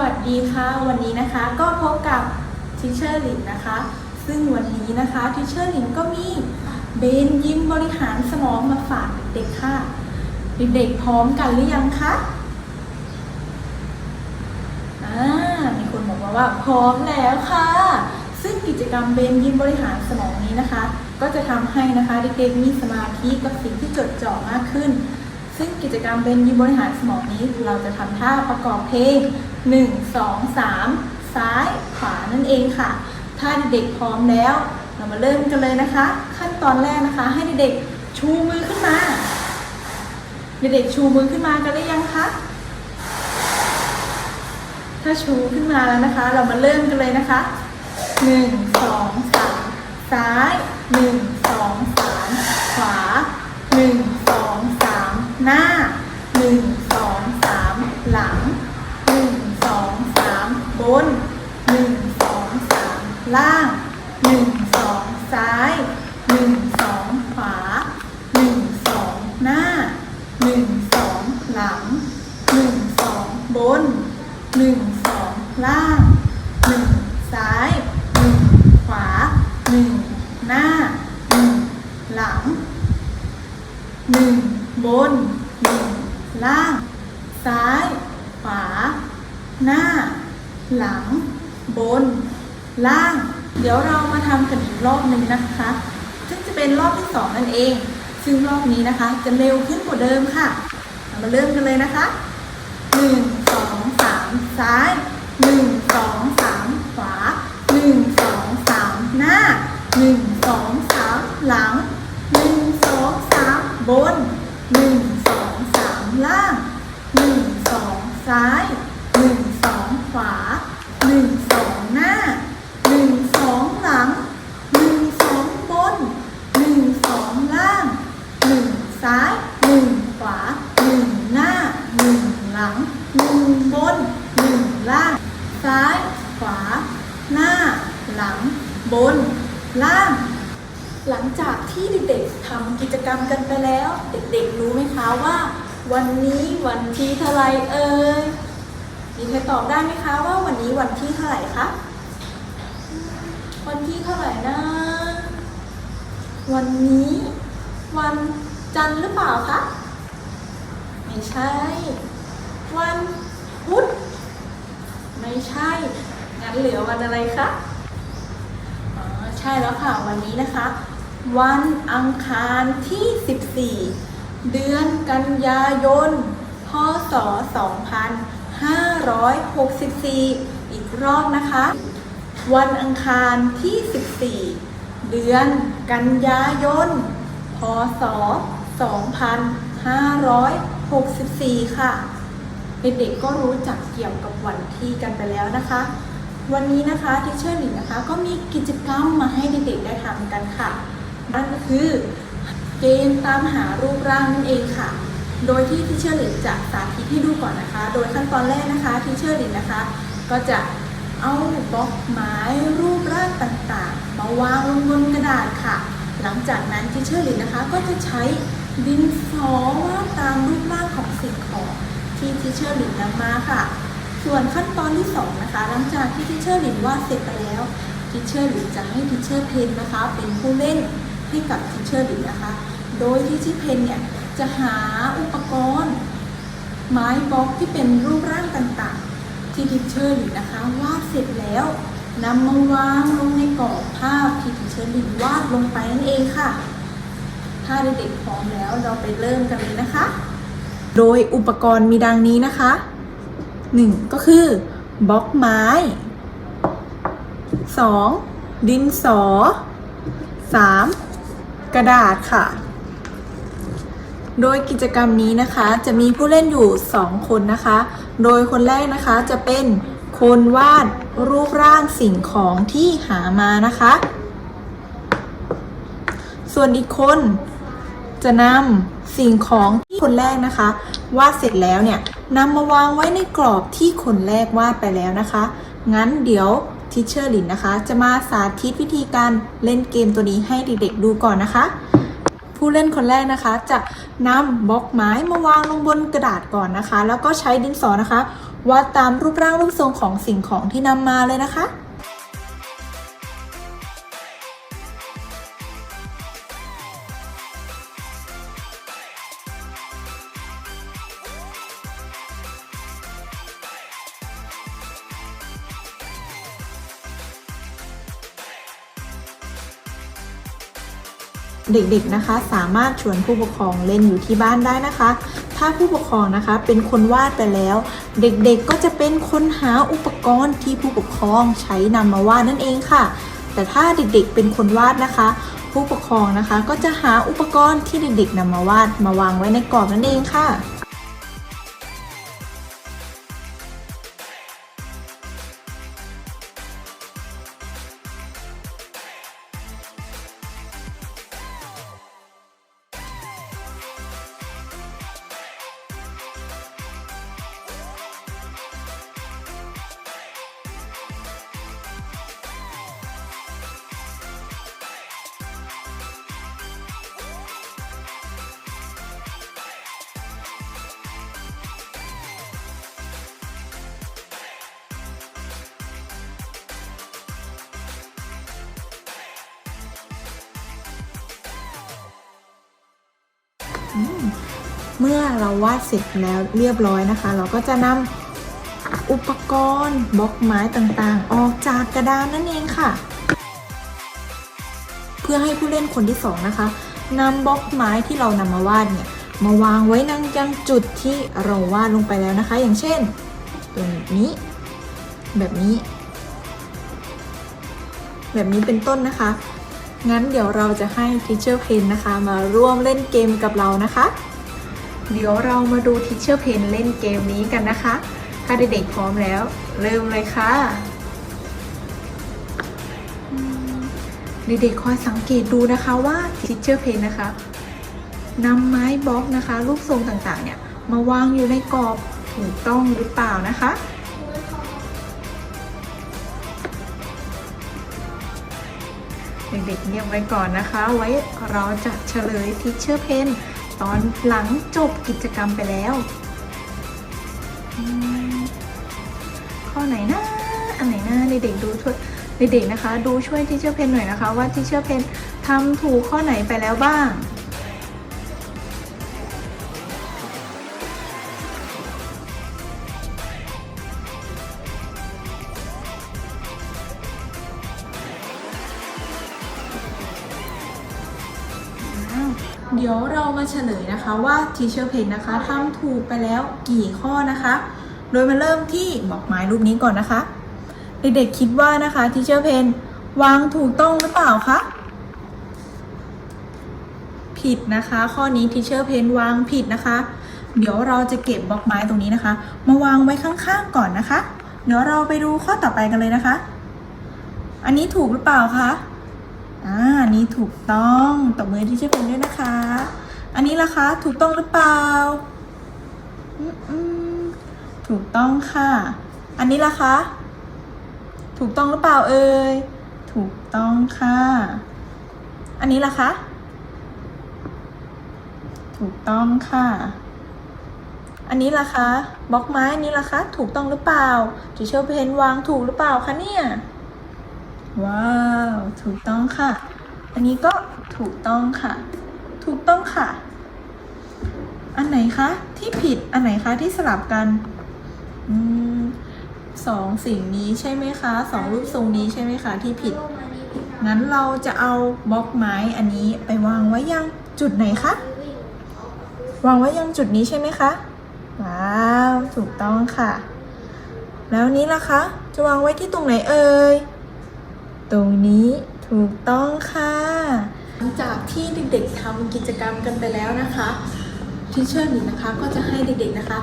วัสดีค่ะ วันนี้นะคะก็พบกับทิเชอร์หลินนะคะ ซึ่งวันนี้นะคะทิเชอร์หลินก็มีเบนยิมบริหารสมองมาฝากเด็กๆค่ะ เด็กๆพร้อมกันหรือยังคะอ่ามีคนบอกมาว่าพร้อมแล้วค่ะ ซึ่งกิจกรรมเบนยิมบริหารสมองนี้นะคะ ก็จะทำให้นะคะเด็กๆมีสมาธิกับสิ่งที่จดจ่อมากขึ้น ซึ่งกิจกรรมเป็นยิมบริหารสมองนี้เราจะทำท่าประกอบเพลง 1 2 3 ซ้ายขวานั่นเองค่ะ ถ้าเด็กพร้อมแล้ว เรามาเริ่มกันเลยนะคะ ขั้นตอนแรกนะคะ ให้เด็กชูมือขึ้นมา เด็กชูมือขึ้นมากันได้ยังคะถ้าชูขึ้นมาแล้วนะคะ เรามาเริ่มกันเลยนะคะหนึ่งสองสามซ้ายหนึ่งสองสามขวาหนึ่ง หน้าหนึ่งสองสามหลังหนึ่งสองสามบนหนึ่งสองสามล่างหนึ่งสองซ้ายหนึ่งสองขวาหนึ่งสองหน้าหนึ่งสองหลังหนึ่งสองบนหนึ่งสองล่างหนึ่งซ้ายหนึ่งขวาหนึ่งหน้าหนึ่งหลังหนึ่ง บนหนึ่งล่าง ซ้าย ขวา หน้า หลัง บน ล่าง เดี๋ยวเรามาทำกันอีกรอบหนึ่งนะคะ ซึ่งจะเป็นรอบที่สองนั่นเอง ซึ่งรอบนี้นะคะ จะเร็วขึ้นกว่าเดิมค่ะ เรามาเริ่มกันเลยนะคะหนึ่งสองสามซ้ายหนึ่งสองสามขวาหนึ่งสองสามหน้าหนึ่งสองสามหลังหนึ่งสองสามบน หนึ่งสองสามล่างหนึ่งสองซ้ายหนึ่งสองขวาหนึ่งสองหน้าหนึ่งสองหลังหนึ่งสองบนหนึ่งสองล่างหนึ่งซ้ายหนึ่งขวาหนึ่งหน้าหนึ่งหลังหนึ่งบนหนึ่งล่าง ซ้าย ขวา หน้า หลัง บน ล่าง หลังจากที่เด็กๆทำกิจกรรมกันไปแล้ว เด็กๆรู้ไหมคะว่า วันนี้วันที่เท่าไรเอ่ยมีใครตอบได้ไหมคะว่าวันนี้วันที่เท่าไหร่คะวันที่เท่าไหร่นะ วันนี้ วันจันทร์หรือเปล่าคะไม่ใช่ วันพุธไม่ใช่งั้นเหลือวันอะไรคะอ๋อใช่แล้วค่ะวันนี้นะคะ วันอังคารที่ 14 เดือนกันยายน พศ 2564 อีกรอบนะคะ วันอังคารที่ 14 เดือนกันยายน พศ 2564 ค่ะ เด็กๆก็รู้จักเกี่ยวกับวันที่กันไปแล้วนะคะวันนี้นะคะทิเชอร์หลินนะคะ ก็มีกิจกรรมมาให้เด็กๆได้ทำกันค่ะ นั่นก็คือเกมตามหารูปร่างนั่นเองค่ะ โดยที่ทิเชอร์ลินจะสาธิตให้ดูก่อนนะคะ โดยขั้นตอนแรกนะคะทิเชอร์ลินนะคะ ก็จะเอาบล็อกไม้รูปร่างต่างๆ มาวางลงบนกระดาษค่ะ หลังจากนั้นทิเชอร์ลินนะคะ ก็จะใช้ดินสอวาดตามรูปร่างของสิ่งของที่ทิเชอร์ลินนำมาค่ะ ส่วนขั้นตอนที่สองนะคะ หลังจากที่ทิเชอร์ลินวาดเสร็จไปแล้วทิเชอร์ลินจะให้ทิเชอร์เพนนะคะ เป็นผู้เล่น ให้กับทิเชอร์หลินนะคะ โดยที่ทิเพนเนี่ยจะหาอุปกรณ์ ไม้บล็อกที่เป็นรูปร่างต่างๆ ที่ทิเชอร์หลินนะคะวาดเสร็จแล้วนำมาวางลงในกรอบภาพที่ทิเชอร์หลินวาดลงไปนั่นเองค่ะ ถ้าเด็กๆพร้อมแล้วเราไปเริ่มกันเลยนะคะ โดยอุปกรณ์มีดังนี้นะคะ 1. ก็คือบล็อกไม้ 2. ดินสอ 3. กระดาษค่ะ โดยกิจกรรมนี้นะคะจะมีผู้เล่นอยู่ 2 คนนะคะ โดยคนแรกนะคะจะเป็นคนวาดรูปร่างสิ่งของที่หามานะคะ ส่วนอีกคนจะนำสิ่งของที่คนแรกนะคะ วาดเสร็จแล้วเนี่ยนำมาวางไว้ในกรอบที่คนแรกวาดไปแล้วนะคะ งั้นเดี๋ยว ทิเชอร์ลินนะคะ จะมาสาธิตวิธีการเล่นเกมตัวนี้ให้เด็กๆดูก่อนนะคะ ผู้เล่นคนแรกนะคะ จะนำบล็อกไม้มาวางลงบนกระดาษก่อนนะคะ แล้วก็ใช้ดินสอนะคะวาดตามรูปร่างรูปทรงของสิ่งของที่นำมาเลยนะคะ เด็ก ๆ นะคะ สามารถชวนผู้ปกครองเล่นอยู่ที่บ้านได้นะคะ ถ้าผู้ปกครองนะคะเป็นคนวาดไปแล้ว เด็กๆก็จะเป็นคนหาอุปกรณ์ที่ผู้ปกครองใช้นำมาวาดนั่นเองค่ะ แต่ถ้าเด็กๆเป็นคนวาดนะคะ ผู้ปกครองนะคะ ก็จะหาอุปกรณ์ที่เด็กๆนำมาวาดมาวางไว้ในกรอบนั่นเองค่ะ เมื่อเราวาดเสร็จแล้วเรียบร้อยนะคะ เราก็จะนำอุปกรณ์บล็อกไม้ต่างๆ ออกจากกระดานนั่นเองค่ะ เพื่อให้ผู้เล่นคนที่สองนะคะนำบล็อกไม้ที่เรานำมาวาดเนี่ยมาวางไว้นั่งยังจุดที่เราวาดลงไปแล้วนะคะ อย่างเช่นตัวนี้ แบบนี้ แบบนี้เป็นต้นนะคะ งั้นเดี๋ยวเราจะให้ Teacher Pen นะคะ มาร่วมเล่นเกมกับเรานะคะ เดี๋ยวเรามาดู Teacher Pen เล่นเกมนี้กันนะคะ ถ้าเด็กๆพร้อมแล้ว เริ่มเลยค่ะ เด็กๆคอยสังเกตดูนะคะว่า Teacher Pen นะคะนำไม้บล็อกนะคะรูปทรงต่างๆเนี่ยมาวางอยู่ในกรอบถูกต้องหรือเปล่านะคะ ด็กๆเงียบไว้ก่อนนะคะ ไว้เราจะเฉลยทิชเชอร์เพนตอนหลังจบกิจกรรมไปแล้ว ข้อไหนนะอันไหนนะเด็กๆดูช่วยเด็กๆนะคะ ดูช่วยทิชเชอร์เพนหน่อยนะคะ ว่าทิชเชอร์เพนทำถูกข้อไหนไปแล้วบ้าง เดี๋ยวเรามาเฉลยนะคะว่า Teacher Pen นะคะทำถูกไปแล้วกี่ข้อนะคะ โดยมาเริ่มที่บอกไม้รูปนี้ก่อนนะคะ เด็กๆคิดว่านะคะ Teacher Pen วางถูกต้องหรือเปล่าคะผิดนะคะ ข้อนี้ Teacher Pen วางผิดนะคะ เดี๋ยวเราจะเก็บบล็อกไม้ตรงนี้นะคะ มาวางไว้ข้างๆก่อนนะคะ เดี๋ยวเราไปดูข้อต่อไปกันเลยนะคะ อันนี้ถูกหรือเปล่าคะ ถูกต้องตบมือที่เช่วยเป็นด้วยนะคะ อันนี้ล่ะคะถูกต้องหรือเปล่าถูกต้องค่ะ อันนี้ล่ะคะ ถูกต้องหรือเปล่าเอ่ยถูกต้องค่ะ อันนี้ล่ะคะ ถูกต้องค่ะ อันนี้ล่ะคะบล็อกไม้อันนี้ล่ะคะ ถูกต้องหรือเปล่าจิเชอร์เพนวางถูกหรือเปล่าคะเนี่ย ว้าว ถูกต้องค่ะ อันนี้ก็ถูกต้องค่ะ ถูกต้องค่ะ อันไหนคะที่ผิด อันไหนคะที่สลับกันอืมสองสิ่งนี้ใช่ไหมคะสองรูปทรงนี้ใช่ไหมคะที่ผิด งั้นเราจะเอาบล็อกไม้อันนี้ไปวางไว้ยังจุดไหนคะ วางไว้ยังจุดนี้ใช่ไหมคะ ว้าว ถูกต้องค่ะ แล้วนี้ล่ะคะ จะวางไว้ที่ตรงไหนเอ่ย ตรงนี้ ถูกต้องค่ะ หลังจากที่เด็กๆทำกิจกรรมกันไปแล้วนะคะทิเชอร์หนิงนะคะก็จะให้เด็กๆนะคะ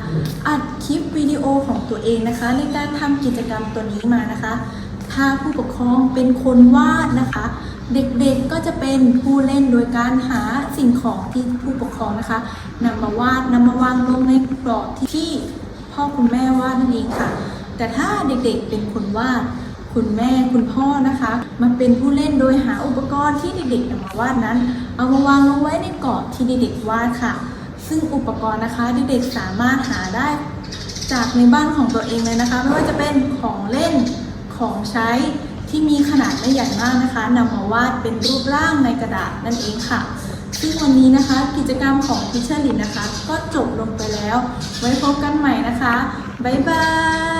อัดคลิปวิดีโอของตัวเองนะคะ ในการทำกิจกรรมตัวนี้มานะคะ ถ้าผู้ปกครองเป็นคนวาดนะคะ เด็กๆก็จะเป็นผู้เล่นโดยการหาสิ่งของที่ผู้ปกครองนะคะนำมาวาดนำมาวางลงในกรอบที่พ่อคุณแม่วาดนั่นเองค่ะ แต่ถ้าเด็กๆเป็นคนวาด คุณแม่คุณพ่อนะคะ มาเป็นผู้เล่นโดยหาอุปกรณ์ที่เด็กๆนำมาวาดนั้น เอามาวางลงไว้ในกรอบที่เด็กๆวาดค่ะ ซึ่งอุปกรณ์นะคะเด็กๆสามารถหาได้จากในบ้านของตัวเองเลยนะคะ ไม่ว่าจะเป็นของเล่นของใช้ที่มีขนาดไม่ใหญ่มากนะคะนำมาวาดเป็นรูปร่างในกระดาษนั่นเองค่ะ ซึ่งวันนี้นะคะกิจกรรมของทิชเชอร์ลินนะคะ ก็จบลงไปแล้ว ไว้พบกันใหม่นะคะ บ๊ายบาย